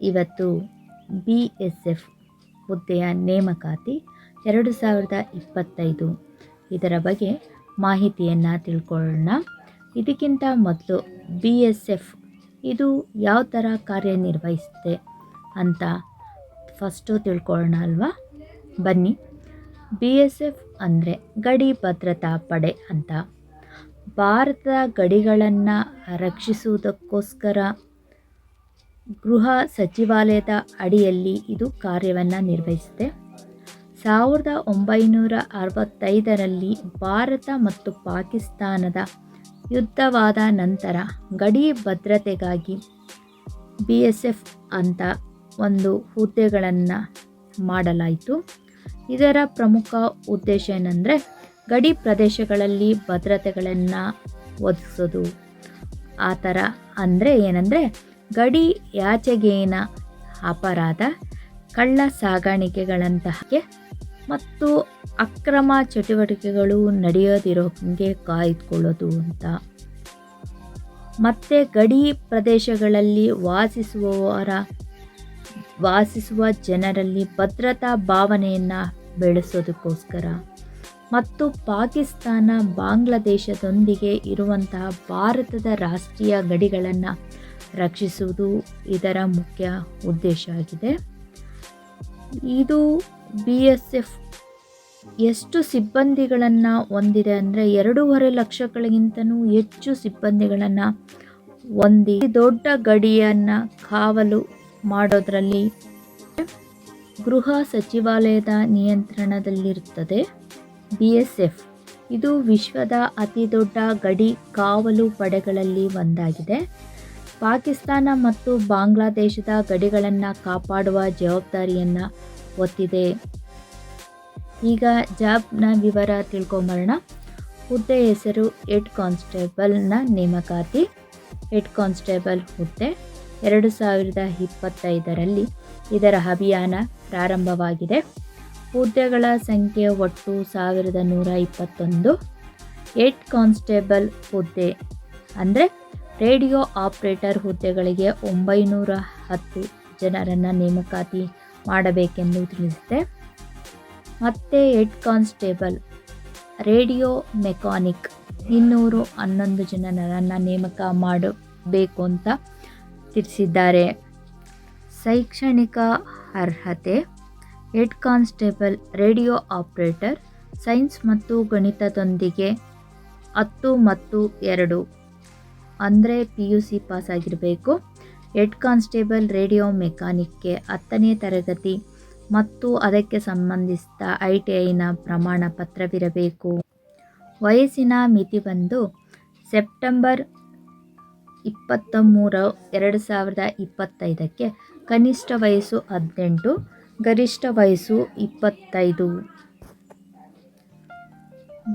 ಇವತ್ತು B S F ಹುದ್ದೆಯ ನೇಮಕಾತಿ ಎರಡು ಸಾವಿರದ ಇಪ್ಪತ್ತೈದು. ಇದರ ಬಗ್ಗೆ ಮಾಹಿತಿಯನ್ನು ತಿಳ್ಕೊಳ್ಳೋಣ. ಇದಕ್ಕಿಂತ ಮೊದಲು ಬಿ ಎಸ್ ಎಫ್ ಇದು ಯಾವ ಥರ ಕಾರ್ಯನಿರ್ವಹಿಸುತ್ತೆ ಅಂತ ಫಸ್ಟು ತಿಳ್ಕೊಳ್ಳೋಣ ಅಲ್ವಾ? ಬನ್ನಿ. ಬಿ ಎಸ್ ಎಫ್ ಅಂದರೆ ಗಡಿ ಭದ್ರತಾ ಪಡೆ ಅಂತ. ಭಾರತದ ಗಡಿಗಳನ್ನು ರಕ್ಷಿಸುವುದಕ್ಕೋಸ್ಕರ ಗೃಹ ಸಚಿವಾಲಯದ ಅಡಿಯಲ್ಲಿ ಇದು ಕಾರ್ಯವನ್ನು ನಿರ್ವಹಿಸಿದೆ. ಸಾವಿರದ ಒಂಬೈನೂರ ಅರವತ್ತೈದರಲ್ಲಿ ಭಾರತ ಮತ್ತು ಪಾಕಿಸ್ತಾನದ ಯುದ್ಧವಾದ ನಂತರ ಗಡಿ ಭದ್ರತೆಗಾಗಿ ಬಿ ಎಸ್ ಎಫ್ ಅಂತ ಒಂದು ಹುದ್ದೆಗಳನ್ನು ಮಾಡಲಾಯಿತು. ಇದರ ಪ್ರಮುಖ ಉದ್ದೇಶ ಏನಂದರೆ ಗಡಿ ಪ್ರದೇಶಗಳಲ್ಲಿ ಭದ್ರತೆಗಳನ್ನು ಒದಗಿಸೋದು. ಆ ಥರ ಅಂದರೆ ಏನಂದರೆ ಗಡಿ ಯಾಚೆಗೇನ ಅಪರಾಧ, ಕಳ್ಳ ಸಾಗಾಣಿಕೆಗಳಂತಹ ಮತ್ತು ಅಕ್ರಮ ಚಟುವಟಿಕೆಗಳು ನಡೆಯೋದಿರೋಂಗೆ ಕಾಯ್ದುಕೊಳ್ಳೋದು ಅಂತ. ಮತ್ತು ಗಡಿ ಪ್ರದೇಶಗಳಲ್ಲಿ ವಾಸಿಸುವವರ, ವಾಸಿಸುವ ಜನರಲ್ಲಿ ಭದ್ರತಾ ಭಾವನೆಯನ್ನು ಬೆಳೆಸೋದಕ್ಕೋಸ್ಕರ ಮತ್ತು ಪಾಕಿಸ್ತಾನ ಬಾಂಗ್ಲಾದೇಶದೊಂದಿಗೆ ಇರುವಂತಹ ಭಾರತದ ರಾಷ್ಟ್ರೀಯ ಗಡಿಗಳನ್ನು ರಕ್ಷಿಸುವುದು ಇದರ ಮುಖ್ಯ ಉದ್ದೇಶ ಆಗಿದೆ. ಇದು ಬಿ ಎಸ್ ಎಫ್ ಎಷ್ಟು ಸಿಬ್ಬಂದಿಗಳನ್ನು ಹೊಂದಿದೆ ಅಂದರೆ ಎರಡೂವರೆ ಲಕ್ಷಗಳಿಗಿಂತಲೂ ಹೆಚ್ಚು ಸಿಬ್ಬಂದಿಗಳನ್ನು ಹೊಂದಿ ದೊಡ್ಡ ಗಡಿಯನ್ನು ಕಾವಲು ಮಾಡೋದರಲ್ಲಿ ಗೃಹ ಸಚಿವಾಲಯದ ನಿಯಂತ್ರಣದಲ್ಲಿರುತ್ತದೆ ಬಿ ಎಸ್ ಎಫ್ ಇದು ವಿಶ್ವದ ಅತಿ ದೊಡ್ಡ ಗಡಿ ಕಾವಲು ಪಡೆಗಳಲ್ಲಿ ಒಂದಾಗಿದೆ. ಪಾಕಿಸ್ತಾನ ಮತ್ತು ಬಾಂಗ್ಲಾದೇಶದ ಗಡಿಗಳನ್ನು ಕಾಪಾಡುವ ಜವಾಬ್ದಾರಿಯನ್ನು ಹೊತ್ತಿದೆ. ಈಗ ಜಾಬ್ನ ವಿವರ ತಿಳ್ಕೊಂಬರೋಣ. ಹುದ್ದೆ ಹೆಸರು ಹೆಡ್ ಕಾನ್ಸ್ಟೇಬಲ್ನ ನೇಮಕಾತಿ. ಹೆಡ್ ಕಾನ್ಸ್ಟೇಬಲ್ ಹುದ್ದೆ ಎರಡು ಸಾವಿರದ ಇಪ್ಪತ್ತೈದರಲ್ಲಿ ಇದರ ಅಭಿಯಾನ ಪ್ರಾರಂಭವಾಗಿದೆ. ಹುದ್ದೆಗಳ ಸಂಖ್ಯೆ ಒಟ್ಟು ಸಾವಿರದ ನೂರ ಇಪ್ಪತ್ತೊಂದು. ಹೆಡ್ ಕಾನ್ಸ್ಟೇಬಲ್ ಹುದ್ದೆ ಅಂದರೆ ರೇಡಿಯೋ ಆಪ್ರೇಟರ್ ಹುದ್ದೆಗಳಿಗೆ ಒಂಬೈನೂರ ಹತ್ತು ಜನರನ್ನು ನೇಮಕಾತಿ ಮಾಡಬೇಕೆಂದು ತಿಳಿಸಿದೆ. ಮತ್ತು ಹೆಡ್ ಕಾನ್ಸ್ಟೇಬಲ್ ರೇಡಿಯೋ ಮೆಕ್ಯಾನಿಕ್ ಇನ್ನೂರು ಹನ್ನೊಂದು ಜನರನ್ನು ನೇಮಕ ಮಾಡಬೇಕು ಅಂತ ತಿಳಿಸಿದ್ದಾರೆ. ಶೈಕ್ಷಣಿಕ ಅರ್ಹತೆ head constable radio operator science ಮತ್ತು ಗಣಿತದೊಂದಿಗೆ ಹತ್ತು ಮತ್ತು ಎರಡು ಅಂದರೆ ಪಿ ಯು ಸಿ ಪಾಸ್ ಆಗಿರಬೇಕು. ಹೆಡ್ ಕಾನ್ಸ್ಟೇಬಲ್ ರೇಡಿಯೋ ಮೆಕ್ಯಾನಿಕ್ಗೆ ಹತ್ತನೇ ತರಗತಿ. ಮತ್ತು ಅದಕ್ಕೆ ಸಂಬಂಧಿಸಿದ ಐ ಟಿ ಐನ ಪ್ರಮಾಣ ಪತ್ರವಿರಬೇಕು. ವಯಸ್ಸಿನ ಮಿತಿ ಬಂದು ಸೆಪ್ಟೆಂಬರ್ ಇಪ್ಪತ್ತ ಮೂರು ಎರಡು ಸಾವಿರದ ಇಪ್ಪತ್ತೈದಕ್ಕೆ ಕನಿಷ್ಠ ವಯಸ್ಸು ಹದಿನೆಂಟು, ಗರಿಷ್ಠ ವಯಸ್ಸು ಇಪ್ಪತ್ತೈದು.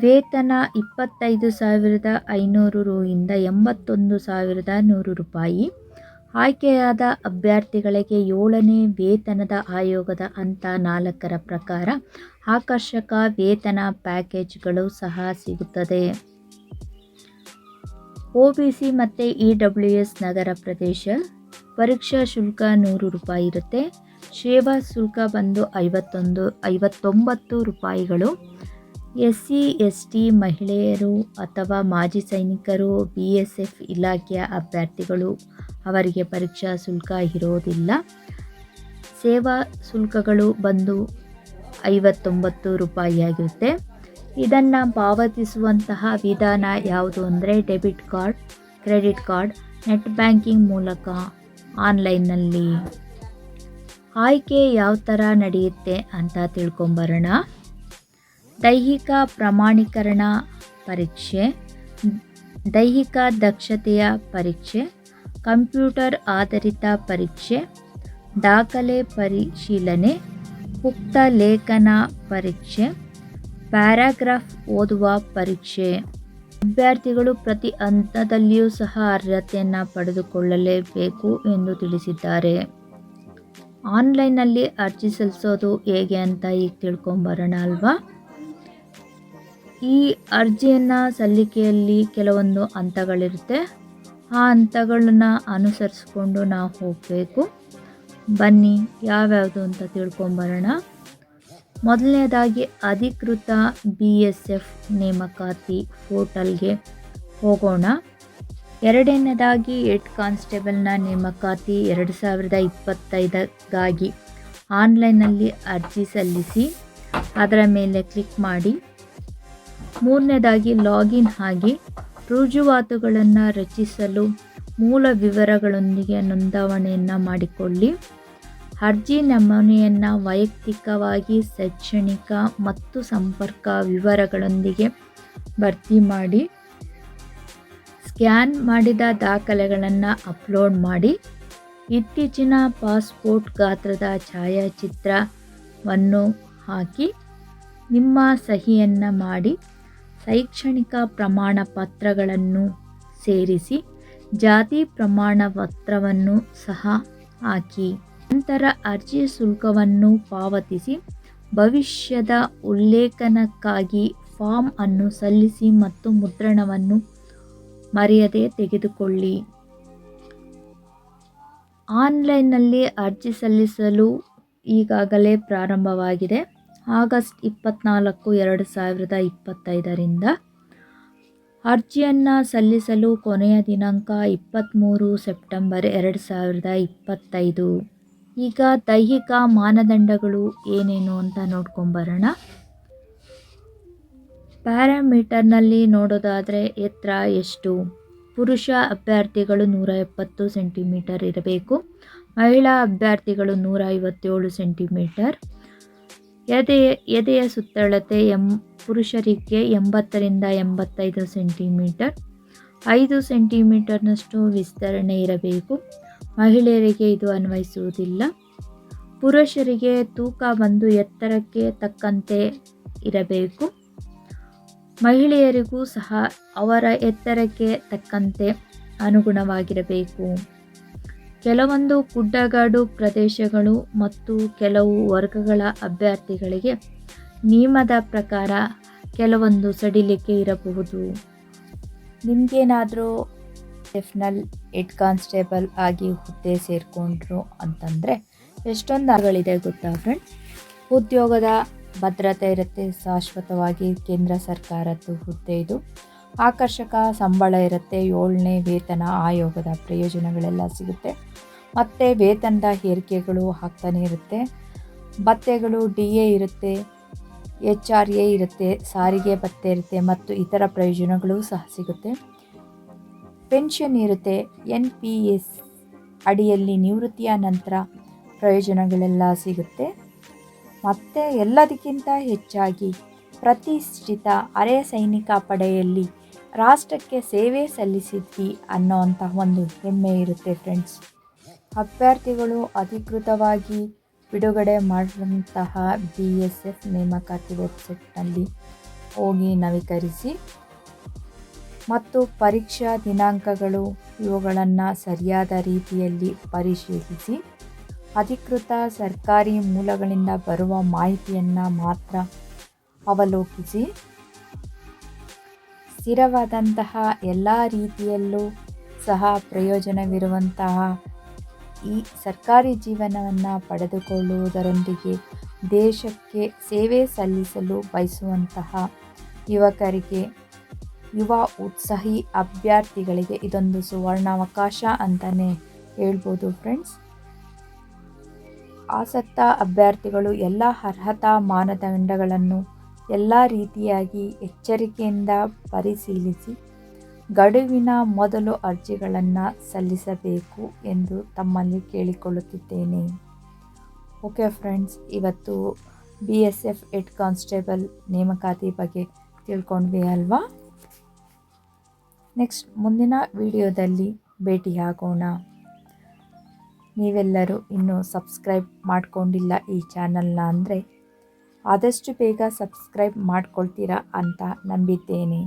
ವೇತನ ಇಪ್ಪತ್ತೈದು ಸಾವಿರದ ಐನೂರು ರುಯಿಂದ ಎಂಬತ್ತೊಂದು ಸಾವಿರದ ನೂರು ರೂಪಾಯಿ. ಆಯ್ಕೆಯಾದ ಅಭ್ಯರ್ಥಿಗಳಿಗೆ ಏಳನೇ ವೇತನದ ಆಯೋಗದ ಹಂತ ನಾಲ್ಕರ ಪ್ರಕಾರ ಆಕರ್ಷಕ ವೇತನ ಪ್ಯಾಕೇಜ್ಗಳು ಸಹ ಸಿಗುತ್ತದೆ. ಒ ಬಿ ಸಿ ಮತ್ತು ಇ ಡಬ್ಲ್ಯೂ ಎಸ್ ನಗರ ಪ್ರದೇಶ, ಪರೀಕ್ಷಾ ಶುಲ್ಕ ನೂರು ರೂಪಾಯಿ ಇರುತ್ತೆ. ಸೇವಾ ಶುಲ್ಕ ಬಂದು ಐವತ್ತೊಂದು, ಐವತ್ತೊಂಬತ್ತು ರೂಪಾಯಿಗಳು. ಎಸ್ ಸಿ ಎಸ್ ಟಿ ಮಹಿಳೆಯರು ಅಥವಾ ಮಾಜಿ ಸೈನಿಕರು, ಬಿ ಎಸ್ ಎಫ್ ಇಲಾಖೆಯ ಅಭ್ಯರ್ಥಿಗಳು ಅವರಿಗೆ ಪರೀಕ್ಷಾ ಶುಲ್ಕ ಇರೋದಿಲ್ಲ. ಸೇವಾ ಶುಲ್ಕಗಳು ಬಂದು ಐವತ್ತೊಂಬತ್ತು ರೂಪಾಯಿಯಾಗಿರುತ್ತೆ ಇದನ್ನು ಪಾವತಿಸುವಂತಹ ವಿಧಾನ ಯಾವುದು ಅಂದರೆ debit card, credit card, net banking ಮೂಲಕ ಆನ್ಲೈನ್ನಲ್ಲಿ. ಆಯ್ಕೆ ಯಾವ ಥರ ನಡೆಯುತ್ತೆ ಅಂತ ತಿಳ್ಕೊಂಬರೋಣ. ದೈಹಿಕ ಪ್ರಮಾಣೀಕರಣ ಪರೀಕ್ಷೆ, ದೈಹಿಕ ದಕ್ಷತೆಯ ಪರೀಕ್ಷೆ, ಕಂಪ್ಯೂಟರ್ ಆಧಾರಿತ ಪರೀಕ್ಷೆ, ದಾಖಲೆ ಪರಿಶೀಲನೆ ಉಕ್ತ ಲೇಖನ ಪರೀಕ್ಷೆ, ಪ್ಯಾರಾಗ್ರಾಫ್ ಓದುವ ಪರೀಕ್ಷೆ. ಅಭ್ಯರ್ಥಿಗಳು ಪ್ರತಿ ಹಂತದಲ್ಲಿಯೂ ಸಹ ಅರ್ಹತೆಯನ್ನು ಪಡೆದುಕೊಳ್ಳಲೇಬೇಕು ಎಂದು ತಿಳಿಸಿದ್ದಾರೆ. ಆನ್ಲೈನ್ನಲ್ಲಿ ಅರ್ಜಿ ಸಲ್ಲಿಸೋದು ಹೇಗೆ ಅಂತ ಈಗ ತಿಳ್ಕೊಂಬರೋಣ ಅಲ್ವಾ? ಈ ಅರ್ಜಿಯನ್ನು ಸಲ್ಲಿಕೆಯಲ್ಲಿ ಕೆಲವೊಂದು ಹಂತಗಳಿರುತ್ತೆ. ಆ ಹಂತಗಳನ್ನ ಅನುಸರಿಸ್ಕೊಂಡು ನಾವು ಹೋಗಬೇಕು. ಬನ್ನಿ, ಯಾವ್ಯಾವುದು ಅಂತ ತಿಳ್ಕೊಂಬರೋಣ. ಮೊದಲನೇದಾಗಿ ಅಧಿಕೃತ ಬಿ ಎಸ್ ಎಫ್ ನೇಮಕಾತಿ ಪೋರ್ಟಲ್ಗೆ ಹೋಗೋಣ. ಎರಡನೇದಾಗಿ ಹೆಡ್ ಕಾನ್ಸ್ಟೇಬಲ್ನ ನೇಮಕಾತಿ ಎರಡು ಸಾವಿರದ ಇಪ್ಪತ್ತೈದಕ್ಕಾಗಿ ಆನ್ಲೈನಲ್ಲಿ ಅರ್ಜಿ ಸಲ್ಲಿಸಿ, ಅದರ ಮೇಲೆ ಕ್ಲಿಕ್ ಮಾಡಿ. ಮೂರನೇದಾಗಿ ಲಾಗಿನ್ ಆಗಿ ರುಜುವಾತುಗಳನ್ನು ರಚಿಸಲು ಮೂಲ ವಿವರಗಳೊಂದಿಗೆ ನೋಂದಾವಣೆಯನ್ನು ಮಾಡಿಕೊಳ್ಳಿ. ಅರ್ಜಿ ನಮೂನೆಯನ್ನು ವೈಯಕ್ತಿಕವಾಗಿ, ಶೈಕ್ಷಣಿಕ ಮತ್ತು ಸಂಪರ್ಕ ವಿವರಗಳೊಂದಿಗೆ ಭರ್ತಿ ಮಾಡಿ, ಸ್ಕ್ಯಾನ್ ಮಾಡಿದ ದಾಖಲೆಗಳನ್ನು ಅಪ್ಲೋಡ್ ಮಾಡಿ, ಇತ್ತೀಚಿನ ಪಾಸ್ಪೋರ್ಟ್ ಗಾತ್ರದ ಛಾಯಾಚಿತ್ರವನ್ನು ಹಾಕಿ, ನಿಮ್ಮ ಸಹಿಯನ್ನು ಮಾಡಿ ಶೈಕ್ಷಣಿಕ ಪ್ರಮಾಣ ಪತ್ರಗಳನ್ನು ಸೇರಿಸಿ ಜಾತಿ ಪ್ರಮಾಣ ಪತ್ರವನ್ನು ಸಹ ಹಾಕಿ, ನಂತರ ಅರ್ಜಿ ಶುಲ್ಕವನ್ನು ಪಾವತಿಸಿ, ಭವಿಷ್ಯದ ಉಲ್ಲೇಖನಕ್ಕಾಗಿ ಫಾರ್ಮ್ ಅನ್ನು ಸಲ್ಲಿಸಿ ಮತ್ತು ಮುದ್ರಣವನ್ನು ಮರೆಯದೆ ತೆಗೆದುಕೊಳ್ಳಿ. ಆನ್ಲೈನ್ನಲ್ಲಿ ಅರ್ಜಿ ಸಲ್ಲಿಸಲು ಈಗಾಗಲೇ ಪ್ರಾರಂಭವಾಗಿದೆ. ಆಗಸ್ಟ್ ಇಪ್ಪತ್ತ್ನಾಲ್ಕು ಎರಡು ಸಾವಿರದ ಇಪ್ಪತ್ತೈದರಿಂದ ಅರ್ಜಿಯನ್ನು ಸಲ್ಲಿಸಲು ಕೊನೆಯ ದಿನಾಂಕ ಇಪ್ಪತ್ತ್ಮೂರು ಸೆಪ್ಟೆಂಬರ್ ಎರಡು ಸಾವಿರದ ಇಪ್ಪತ್ತೈದು. ಈಗ ದೈಹಿಕ ಮಾನದಂಡಗಳು ಏನೇನು ಅಂತ ನೋಡ್ಕೊಂಬರೋಣ. ಪ್ಯಾರಾಮೀಟರ್ನಲ್ಲಿ ನೋಡೋದಾದರೆ ಎತ್ತರ ಎಷ್ಟು? ಪುರುಷ ಅಭ್ಯರ್ಥಿಗಳು ನೂರ ಎಪ್ಪತ್ತು ಸೆಂಟಿಮೀಟರ್ ಇರಬೇಕು. ಮಹಿಳಾ ಅಭ್ಯರ್ಥಿಗಳು ನೂರ ಐವತ್ತೇಳು ಸೆಂಟಿಮೀಟರ್. ಎದೆ, ಎದೆಯ ಸುತ್ತಳತೆ ಎಂ, ಪುರುಷರಿಗೆ ಎಂಬತ್ತರಿಂದ ಎಂಬತ್ತೈದು ಸೆಂಟಿಮೀಟರ್. ಐದು ಸೆಂಟಿಮೀಟರ್ನಷ್ಟು ವಿಸ್ತರಣೆ ಇರಬೇಕು. ಮಹಿಳೆಯರಿಗೆ ಇದು ಅನ್ವಯಿಸುವುದಿಲ್ಲ. ಪುರುಷರಿಗೆ ತೂಕ ಬಂದು ಎತ್ತರಕ್ಕೆ ತಕ್ಕಂತೆ ಇರಬೇಕು. ಮಹಿಳೆಯರಿಗೂ ಸಹ ಅವರ ಎತ್ತರಕ್ಕೆ ತಕ್ಕಂತೆ ಅನುಗುಣವಾಗಿರಬೇಕು. ಕೆಲವೊಂದು ಗುಡ್ಡಗಾಡು ಪ್ರದೇಶಗಳು ಮತ್ತು ಕೆಲವು ವರ್ಗಗಳ ಅಭ್ಯರ್ಥಿಗಳಿಗೆ ನಿಯಮದ ಪ್ರಕಾರ ಕೆಲವೊಂದು ಸಡಿಲಿಕೆ ಇರಬಹುದು. ನಿಮಗೇನಾದರೂ ಎಫ್ನಲ್ ಹೆಡ್ ಕಾನ್ಸ್ಟೇಬಲ್ ಆಗಿ ಹುದ್ದೆ ಸೇರಿಕೊಂಡ್ರು ಅಂತಂದರೆ ಎಷ್ಟೊಂದು ಆಗಳಿದೆ ಗೊತ್ತಾ ಫ್ರೆಂಡ್ಸ್? ಉದ್ಯೋಗದ ಭದ್ರತೆ ಇರುತ್ತೆ, ಶಾಶ್ವತವಾಗಿ ಕೇಂದ್ರ ಸರ್ಕಾರದ್ದು ಹುದ್ದೆ ಇದು. ಆಕರ್ಷಕ ಸಂಬಳ ಇರುತ್ತೆ, ಏಳನೇ ವೇತನ ಆಯೋಗದ ಪ್ರಯೋಜನಗಳೆಲ್ಲ ಸಿಗುತ್ತೆ. ಮತ್ತು ವೇತನದ ಏರಿಕೆಗಳು ಆಗ್ತಾನೇ ಇರುತ್ತೆ. ಭತ್ತೆಗಳು ಡಿ ಎ ಇರುತ್ತೆ ಎಚ್ ಆರ್ ಎ ಇರುತ್ತೆ, ಸಾರಿಗೆ ಭತ್ತೆ ಇರುತ್ತೆ ಮತ್ತು ಇತರ ಪ್ರಯೋಜನಗಳು ಸಹ ಸಿಗುತ್ತೆ. ಪೆನ್ಷನ್ ಇರುತ್ತೆ, ಎನ್ ಪಿ ಎಸ್ ಅಡಿಯಲ್ಲಿ ನಿವೃತ್ತಿಯ ನಂತರ ಪ್ರಯೋಜನಗಳೆಲ್ಲ ಸಿಗುತ್ತೆ. ಮತ್ತು ಎಲ್ಲದಕ್ಕಿಂತ ಹೆಚ್ಚಾಗಿ ಪ್ರತಿಷ್ಠಿತ ಅರೆ ಸೈನಿಕ ಪಡೆಯಲ್ಲಿ ರಾಷ್ಟ್ರಕ್ಕೆ ಸೇವೆ ಸಲ್ಲಿಸಿದ್ವಿ ಅನ್ನೋವಂಥ ಒಂದು ಹೆಮ್ಮೆ ಇರುತ್ತೆ ಫ್ರೆಂಡ್ಸ್ ಅಭ್ಯರ್ಥಿಗಳು ಅಧಿಕೃತವಾಗಿ ಬಿಡುಗಡೆ ಮಾಡಿದಂತಹ ಬಿ ಎಸ್ ಎಫ್ ನೇಮಕಾತಿ ವೆಬ್ಸೈಟ್ನಲ್ಲಿ ಹೋಗಿ ನವೀಕರಿಸಿ ಮತ್ತು ಪರೀಕ್ಷಾ ದಿನಾಂಕಗಳು ಇವುಗಳನ್ನು ಸರಿಯಾದ ರೀತಿಯಲ್ಲಿ ಪರಿಶೀಲಿಸಿ ಅಧಿಕೃತ ಸರ್ಕಾರಿ ಮೂಲಗಳಿಂದ ಬರುವ ಮಾಹಿತಿಯನ್ನು ಮಾತ್ರ ಅವಲೋಕಿಸಿ ಸ್ಥಿರವಾದಂತಹ ಎಲ್ಲ ರೀತಿಯಲ್ಲೂ ಸಹ ಪ್ರಯೋಜನವಿರುವಂತಹ ಈ ಸರ್ಕಾರಿ ಜೀವನವನ್ನು ಪಡೆದುಕೊಳ್ಳುವುದರೊಂದಿಗೆ ದೇಶಕ್ಕೆ ಸೇವೆ ಸಲ್ಲಿಸಲು ಬಯಸುವಂತಹ ಯುವಕರಿಗೆ ಯುವ ಉತ್ಸಾಹಿ ಅಭ್ಯರ್ಥಿಗಳಿಗೆ ಇದೊಂದು ಸುವರ್ಣಾವಕಾಶ ಅಂತಲೇ ಹೇಳ್ಬೋದು ಫ್ರೆಂಡ್ಸ್ ಆಸಕ್ತ ಅಭ್ಯರ್ಥಿಗಳು ಎಲ್ಲ ಅರ್ಹತಾ ಮಾನದಂಡಗಳನ್ನು ಎಲ್ಲ ರೀತಿಯಾಗಿ ಎಚ್ಚರಿಕೆಯಿಂದ ಪರಿಶೀಲಿಸಿ ಗಡುವಿನ ಮೊದಲು ಅರ್ಜಿಗಳನ್ನು ಸಲ್ಲಿಸಬೇಕು ಎಂದು ತಮ್ಮಲ್ಲಿ ಕೇಳಿಕೊಳ್ಳುತ್ತಿದ್ದೇನೆ. ಓಕೆ ಫ್ರೆಂಡ್ಸ್, ಇವತ್ತು B S F head constable ನೇಮಕಾತಿ ಬಗ್ಗೆ ತಿಳ್ಕೊಂಡ್ವಿ ಅಲ್ವಾ? ನೆಕ್ಸ್ಟ್ ಮುಂದಿನ ವಿಡಿಯೋದಲ್ಲಿ ಭೇಟಿಯಾಗೋಣ ನೀವೆಲ್ಲರೂ ಇನ್ನೂ ಸಬ್ಸ್ಕ್ರೈಬ್ ಮಾಡಿಕೊಂಡಿಲ್ಲ ಈ ಚಾನಲ್ನ ಅಂದರೆ ಆದಷ್ಟು ಬೇಗ ಸಬ್ಸ್ಕ್ರೈಬ್ ಮಾಡ್ಕೊಳ್ತೀರಾ ಅಂತ ನಂಬಿದ್ದೇನೆ.